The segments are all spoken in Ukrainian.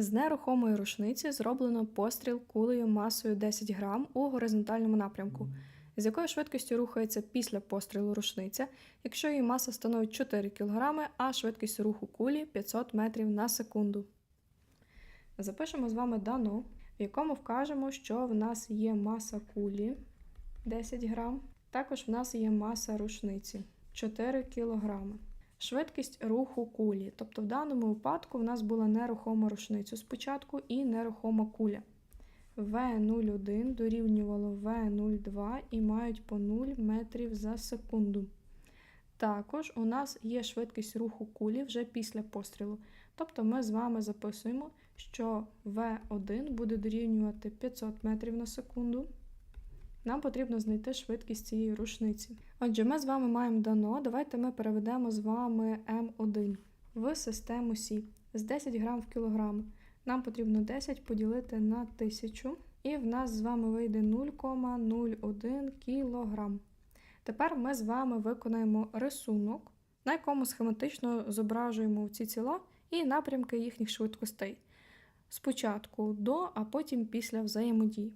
З нерухомої рушниці зроблено постріл кулею масою 10 грам у горизонтальному напрямку. З якою швидкістю рухається після пострілу рушниця, якщо її маса становить 4 кг, а швидкість руху кулі 500 метрів на секунду. Запишемо з вами дано, в якому вкажемо, що в нас є маса кулі 10 грам. Також в нас є маса рушниці 4 кг. Швидкість руху кулі. Тобто в даному випадку в нас була нерухома рушниця спочатку і нерухома куля. В01 дорівнювало В02 і мають по 0 метрів за секунду. Також у нас є швидкість руху кулі вже після пострілу. Тобто ми з вами записуємо, що В1 буде дорівнювати 500 метрів на секунду. Нам потрібно знайти швидкість цієї рушниці. Отже, ми з вами маємо дано. Давайте ми переведемо з вами М1 в систему Сі з 10 грам в кілограм. Нам потрібно 10 поділити на 1000, і в нас з вами вийде 0,01 кілограм. Тепер ми з вами виконаємо рисунок, на якому схематично зображуємо ці тіла і напрямки їхніх швидкостей. Спочатку до, а потім після взаємодії.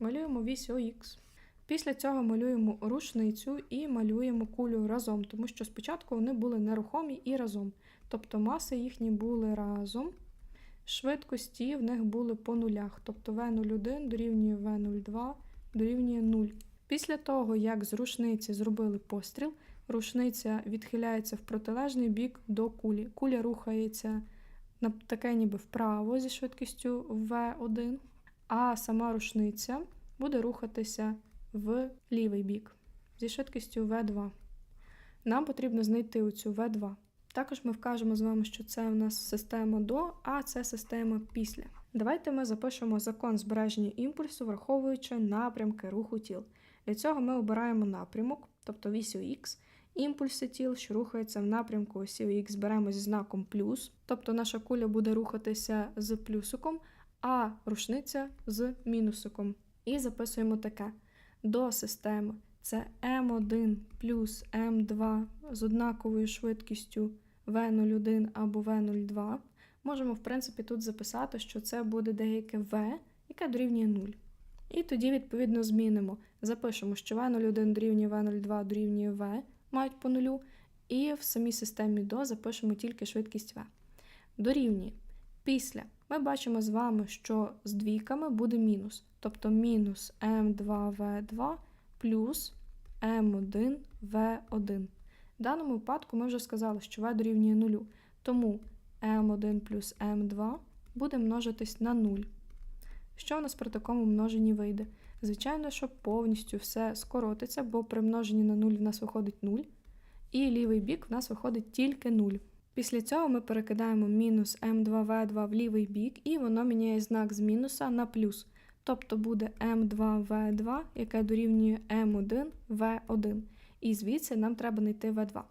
Малюємо вісь ОХ. Після цього малюємо рушницю і малюємо кулю разом, тому що спочатку вони були нерухомі і разом. Тобто маси їхні були разом, швидкості в них були по нулях. Тобто В01 дорівнює В02 дорівнює 0. Після того, як з рушниці зробили постріл, рушниця відхиляється в протилежний бік до кулі. Куля рухається таке ніби вправо зі швидкістю В1, а сама рушниця буде рухатися в лівий бік зі швидкістю В2. Нам потрібно знайти оцю В2. Також ми вкажемо з вами, що це у нас система до, а це система після. Давайте ми запишемо закон збереження імпульсу, враховуючи напрямки руху тіл. Для цього ми обираємо напрямок, тобто вісю Х, імпульси тіл, що рухаються в напрямку осі Х, беремо зі знаком плюс, тобто наша куля буде рухатися з плюсиком, а рушниця з мінусиком. І записуємо таке: до системи це М1 плюс М2 з однаковою швидкістю В01 або В02. Можемо, в принципі, тут записати, що це буде деяке В, яке дорівнює 0. І тоді, відповідно, змінимо. Запишемо, що В01 дорівнює В02 дорівнює В, мають по нулю, і в самій системі до запишемо тільки швидкість В. Дорівнює. Після ми бачимо з вами, що з двійками буде мінус, тобто мінус М2В2 плюс М1В1. В даному випадку ми вже сказали, що В дорівнює 0, тому М1 плюс М2 буде множитись на 0. Що в нас при такому множенні вийде? Звичайно, що повністю все скоротиться, бо при множенні на 0 в нас виходить 0, і лівий бік в нас виходить тільки 0. Після цього ми перекидаємо мінус М2В2 в лівий бік, і воно міняє знак з мінуса на плюс. Тобто буде М2В2, яке дорівнює М1В1. І звідси нам треба знайти В2.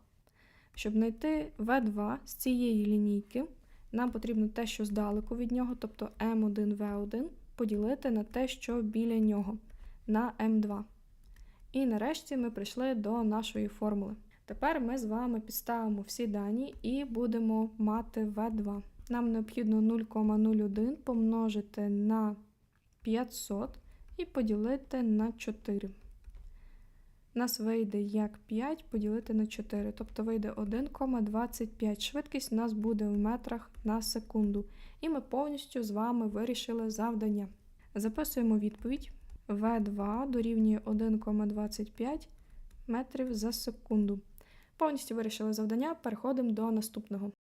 Щоб знайти В2 з цієї лінійки, нам потрібно те, що здалеку від нього, тобто М1В1, поділити на те, що біля нього, на М2. І нарешті ми прийшли до нашої формули. Тепер ми з вами підставимо всі дані і будемо мати В2. Нам необхідно 0,01 помножити на 500 і поділити на 4. У нас вийде як 5 поділити на 4, тобто вийде 1,25. Швидкість у нас буде в метрах на секунду. І ми повністю з вами вирішили завдання. Записуємо відповідь. В2 дорівнює 1,25 метрів за секунду. Повністю вирішили завдання, переходимо до наступного.